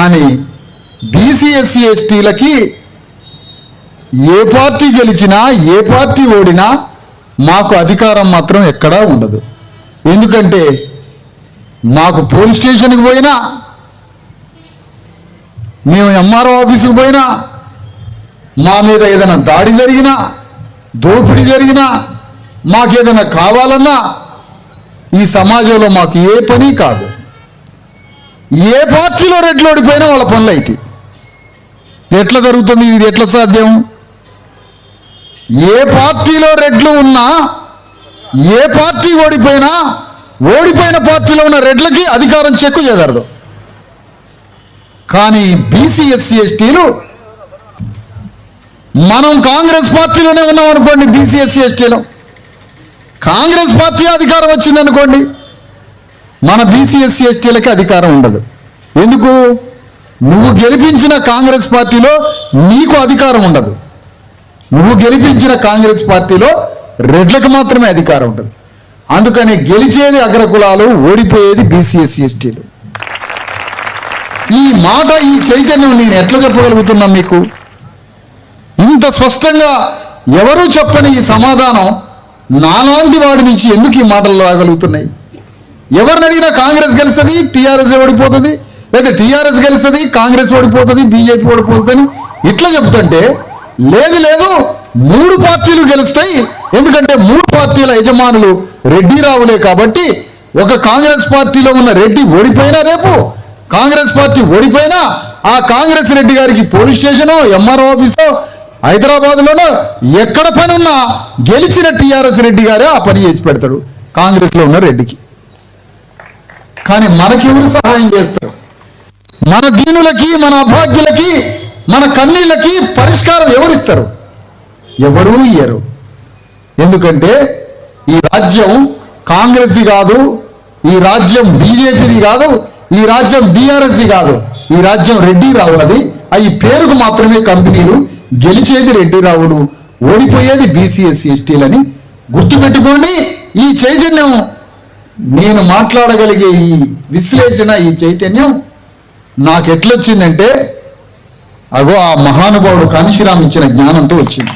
కానీ BC SC ఎస్టీలకి ఏ party గెలిచినా ఏ పార్టీ ఓడినా మాకు అధికారం మాత్రం ఎక్కడా ఉండదు. ఎందుకంటే మాకు పోలీస్ స్టేషన్కి పోయినా మేము ఎంఆర్ఓ ఆఫీసుకు పోయినా మా మీద ఏదైనా దాడి జరిగినా దోపిడీ జరిగినా మాకేదైనా కావాలన్నా ఈ సమాజంలో మాకు ఏ పని కాదు. ఏ పార్టీలో రెడ్లు ఓడిపోయినా వాళ్ళ పనులు అయితే. ఎట్లా జరుగుతుంది? ఇది ఎట్లా సాధ్యం? ఏ పార్టీలో రెడ్లు ఉన్నా ఏ పార్టీ ఓడిపోయినా ఓడిపోయిన పార్టీలో ఉన్న రెడ్లకి అధికారం చెక్కు చేయగలదు. కానీ బీసీ ఎస్సీ ఎస్టీలు మనం కాంగ్రెస్ పార్టీలోనే ఉన్నాం అనుకోండి బీసీ ఎస్సీ ఎస్టీలో. కాంగ్రెస్ పార్టీ అధికారం వచ్చింది అనుకోండి మన బీసీఎస్సీ ఎస్టీలకి అధికారం ఉండదు. ఎందుకు? నువ్వు గెలిపించిన కాంగ్రెస్ పార్టీలో నీకు అధికారం ఉండదు. నువ్వు గెలిపించిన కాంగ్రెస్ పార్టీలో రెడ్లకు మాత్రమే అధికారం ఉంటుంది. అందుకని గెలిచేది అగ్రకులాలు ఓడిపోయేది బీసీఎస్సీ ఎస్టీలు ఈ మాట ఈ చైతన్యం నేను ఎట్లా చెప్పగలుగుతున్నా మీకు? ఇంత స్పష్టంగా ఎవరూ చెప్పని ఈ సమాధానం నాలాంటి వాడి నుంచి ఎందుకు ఈ మాటలు రాగలుగుతున్నాయి? ఎవరిని అడిగినా కాంగ్రెస్ గెలుస్తుంది టీఆర్ఎస్ ఓడిపోతుంది. లేదా టీఆర్ఎస్ గెలుస్తుంది కాంగ్రెస్ ఓడిపోతుంది బీజేపీ ఓడిపోతుంది ఇట్లా చెప్తుంటే లేదు లేదు మూడు పార్టీలు గెలుస్తాయి. ఎందుకంటే మూడు పార్టీల యజమానులు రెడ్డి రావులే కాబట్టి ఒక కాంగ్రెస్ పార్టీలో ఉన్న రెడ్డి ఓడిపోయినా రేపు కాంగ్రెస్ పార్టీ ఓడిపోయినా ఆ కాంగ్రెస్ రెడ్డి గారికి పోలీస్ స్టేషనో ఎంఆర్ఓ ఆఫీసో హైదరాబాద్లోనో ఎక్కడ పని ఉన్నా గెలిచిన టీఆర్ఎస్ రెడ్డి గారే ఆ పని చేసి పెడతాడు కాంగ్రెస్లో ఉన్న రెడ్డికి. కానీ మనకెవరు సహాయం చేస్తారు? మన దీనులకి మన అభాగ్యులకి మన కన్నీళ్ళకి పరిష్కారం ఎవరిస్తారు? ఎవరూ ఇయ్యరు. ఎందుకంటే ఈ రాజ్యం కాంగ్రెస్ది కాదు ఈ రాజ్యం బీజేపీది కాదు ఈ రాజ్యం బీఆర్ఎస్ది కాదు. ఈ రాజ్యం రెడ్డి రావులది అవి పేరుకు మాత్రమే కంపెనీలు. గెలిచేది రెడ్డి రావులు ఓడిపోయేది బీసీఎస్సీ ఎస్టీలని. గుర్తుపెట్టుకోండి ఈ చైతన్యం నేను మాట్లాడగలిగే ఈ విశ్లేషణ ఈ చైతన్యం నాకు ఎట్లొచ్చిందంటే అగో ఆ మహానుభావుడు కాంశీరామ్ ఇచ్చిన జ్ఞానంతో వచ్చింది.